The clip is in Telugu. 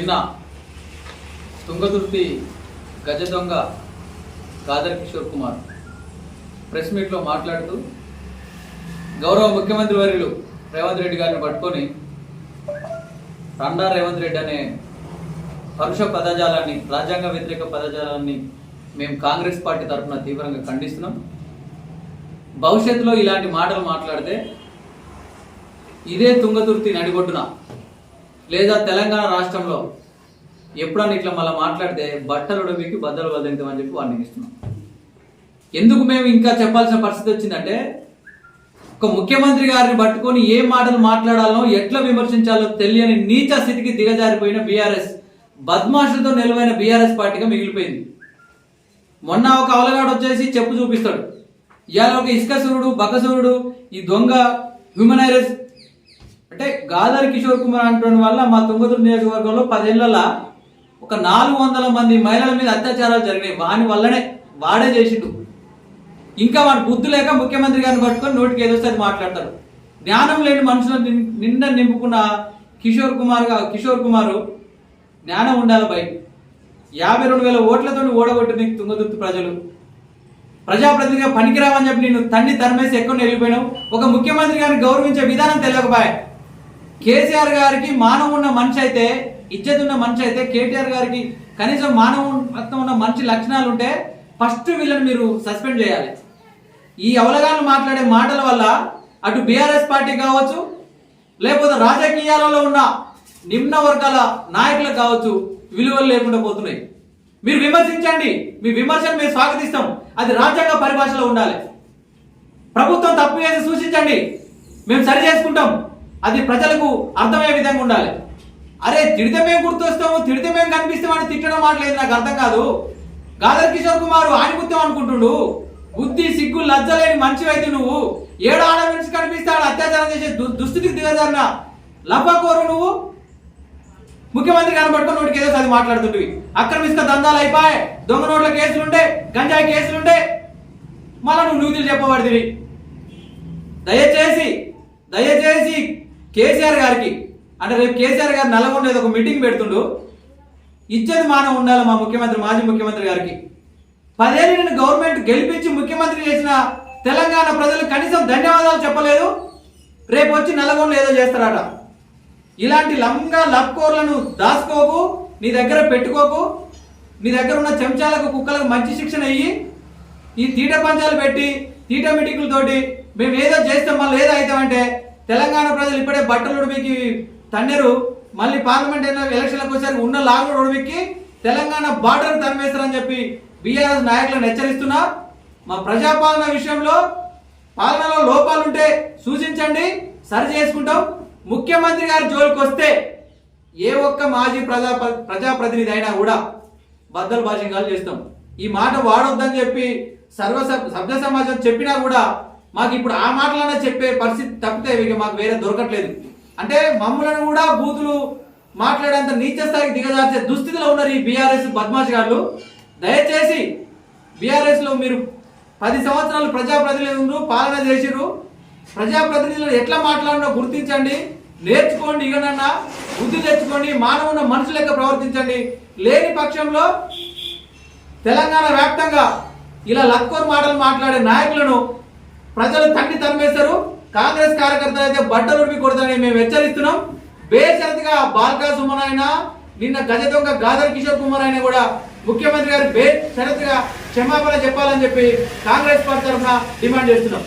నిన్న తుంగతుర్తి గజ దొంగ కాదర్ కిషోర్ కుమార్ ప్రెస్ మీట్లో మాట్లాడుతూ గౌరవ ముఖ్యమంత్రి వర్యులు రేవంత్ రెడ్డి గారిని పట్టుకొని రండా రేవంత్ రెడ్డి అనే పరుష పదజాలాన్ని రాజ్యాంగ వ్యతిరేక పదజాలాన్ని మేము కాంగ్రెస్ పార్టీ తరఫున తీవ్రంగా ఖండిస్తున్నాం. భవిష్యత్తులో ఇలాంటి మాటలు మాట్లాడితే ఇదే తుంగతుర్తి నడిగొడ్డున లేదా తెలంగాణ రాష్ట్రంలో ఎప్పుడన్నా ఇట్లా మళ్ళీ మాట్లాడితే బట్టలు ఉడమికి బద్దలు వదిలితామని చెప్పి వార్నింగ్ ఇస్తున్నాం. ఎందుకు మేము ఇంకా చెప్పాల్సిన పరిస్థితి వచ్చిందంటే ఒక ముఖ్యమంత్రి గారిని పట్టుకొని ఏ మాటలు మాట్లాడాలో ఎట్లా విమర్శించాలో తెలియని నీచ స్థితికి దిగజారిపోయిన బీఆర్ఎస్ బద్మాషులతో నిలువైన బీఆర్ఎస్ పార్టీగా మిగిలిపోయింది. మొన్న ఒక అవలగాడు వచ్చేసి చెప్పు చూపిస్తాడు. ఇవాళ ఒక ఇసుక సూర్యుడు బకసురుడు ఈ దొంగ హ్యూమనైరస్ అంటే గాదర్ కిషోర్ కుమార్ అంటున్న వల్ల మా తుంగతుర్తి నియోజకవర్గంలో పదేళ్ళలో ఒక నాలుగు వందల మంది మహిళల మీద అత్యాచారాలు జరిగినాయి. వాని వల్లనే వాడే చేసిండు. ఇంకా వాడు బుద్ధి లేక ముఖ్యమంత్రి గారిని పట్టుకొని నోటికి ఏదో అది జ్ఞానం లేని మనుషులను నిం- నిండా నింపుకున్న కిషోర్ కుమార్ కిషోర్ కుమారు జ్ఞానం ఉండాలి బయట. యాభై రెండు వేల ఓట్లతో ఓడగొట్టి నీకు తుంగతుర్తి ప్రజలు. ప్రజాప్రతినిధిగా పనికిరావని చెప్పి నేను తండ్రి తరమేసి ఎక్కువ వెళ్ళిపోయాను ఒక ముఖ్యమంత్రి గారిని గౌరవించే విధానం తెలియకపోయా కేసీఆర్ గారికి మానవ ఉన్న మనిషి అయితే ఇజ్జత్ ఉన్న మనిషి అయితే కేటీఆర్ గారికి కనీసం మానవత్వం ఉన్న మంచి లక్షణాలు ఉంటే ఫస్ట్ వీళ్ళని మీరు సస్పెండ్ చేయాలి. ఈ అవలగాలు మాట్లాడే మాటల వల్ల అటు బీఆర్ఎస్ పార్టీ కావచ్చు లేకపోతే రాజకీయాలలో ఉన్న నిమ్న వర్గాల నాయకులకు కావచ్చు విలువలు లేకుండా పోతున్నాయి. మీరు విమర్శించండి. మీ విమర్శను మేము స్వాగతిస్తాం. అది రాజ్యాంగ పరిభాషలో ఉండాలి. ప్రభుత్వం తప్పు చేసి సూచించండి. మేము సరి చేసుకుంటాం. అది ప్రజలకు అర్థమయ్యే విధంగా ఉండాలి. అరే తిడితే మేము గుర్తొస్తాము తిడితే మేము కనిపిస్తామని తిట్టడం మాటలేదు నాకు అర్థం కాదు. గాదర్ కిషోర్ కుమార్ ఆణిపుత్యం అనుకుంటుండు. బుద్ధి సిగ్గు లజ్జలేని మంచివైతే నువ్వు. ఏడు ఆడ మనిషి కనిపిస్తే ఆడ అత్యాచారం చేసే దు- దుస్థితికి దిగజారిన లబ్బకోరు నువ్వు. ముఖ్యమంత్రి కనబడుకుని నోటికి ఏదో అది మాట్లాడుతుంటివి. అక్రమ దందాలు అయిపోయాయి. దొంగ నోట్ల కేసులుండే గంజాయి కేసులుండే. మళ్ళా నువ్వు నూతులు చెప్పబడితివి. దయచేసి దయచేసి కేసీఆర్ గారికి అంటే రేపు కేసీఆర్ గారు నల్లగొండ ఒక మీటింగ్ పెడుతుండు ఇచ్చేది మానవ ఉండాలి మా ముఖ్యమంత్రి మాజీ ముఖ్యమంత్రి గారికి. పదేళ్ళు నేను గవర్నమెంట్ గెలిపించి ముఖ్యమంత్రి చేసిన తెలంగాణ ప్రజలు కనీసం ధన్యవాదాలు చెప్పలేదు. రేపు వచ్చి నల్లగొండలో ఏదో చేస్తారట. ఇలాంటి లంగా లప్కోర్లను దాచుకోకు నీ దగ్గర పెట్టుకోకు. నీ దగ్గర ఉన్న చెంచాలకు కుక్కలకు మంచి శిక్షణ ఇయ్యి. ఈ తీట పంచాలు పెట్టి తీట మీటింగులతోటి మేము ఏదో చేస్తాం మళ్ళీ ఏదో అవుతామంటే తెలంగాణ ప్రజలు ఇప్పుడే బట్టలు ఉడిపికి తన్నెరు. మళ్ళీ పార్లమెంట్ ఎలక్షన్లకు వచ్చారు. ఉన్న లాగులు ఉడిపికి తెలంగాణ బార్డర్ తరిమేస్తారని చెప్పి బీఆర్ఎస్ నాయకులను హెచ్చరిస్తున్నా. మా ప్రజాపాలన విషయంలో పాలనలో లోపాలుంటే సూచించండి. సరి చేసుకుంటాం. ముఖ్యమంత్రి గారి జోలికి వస్తే ఏ ఒక్క మాజీ ప్రజా ప్రజాప్రతినిధి అయినా కూడా బద్దలు భాషింగాలు చేస్తాం. ఈ మాట వాడొద్దని చెప్పి సర్వ సభ్- సభ్య సమాజం చెప్పినా కూడా మాకు ఇప్పుడు ఆ మాటలనే చెప్పే పరిస్థితి తప్పితే ఇక మాకు వేరే దొరకట్లేదు. అంటే మమ్మలను కూడా బూతులు మాట్లాడేంత నీచ స్థాయికి దిగజార్చే దుస్థితిలో ఉన్నారు ఈ బీఆర్ఎస్ బద్మాష్ గారు. దయచేసి బీఆర్ఎస్లో మీరు పది సంవత్సరాలు ప్రజాప్రతినిధులు పాలన చేసిరు ప్రజాప్రతినిధులు ఎట్లా మాట్లాడినో గుర్తించండి. నేర్చుకోండి ఇకనన్నా బుద్ధి తెచ్చుకోండి మానవున్న మనుషుల లెక్క ప్రవర్తించండి. లేని పక్షంలో తెలంగాణ వ్యాప్తంగా ఇలా లక్కోర్ మాటలు మాట్లాడే నాయకులను ప్రజలు తండ్రి తరిమేస్తారు కాంగ్రెస్ కార్యకర్తలు అయితే బట్టలు ఉడిపి కొడతారని మేము హెచ్చరిస్తున్నాం. బేషరతుగా బాల్కా సుమన్ అయినా నిన్న గజ దొంగ గాదర్ కిషోర్ కుమార్ ఆయన కూడా ముఖ్యమంత్రి గారు బేషరతుగా క్షమాపణ చెప్పాలని చెప్పి కాంగ్రెస్ పార్టీ తరఫున డిమాండ్ చేస్తున్నాం.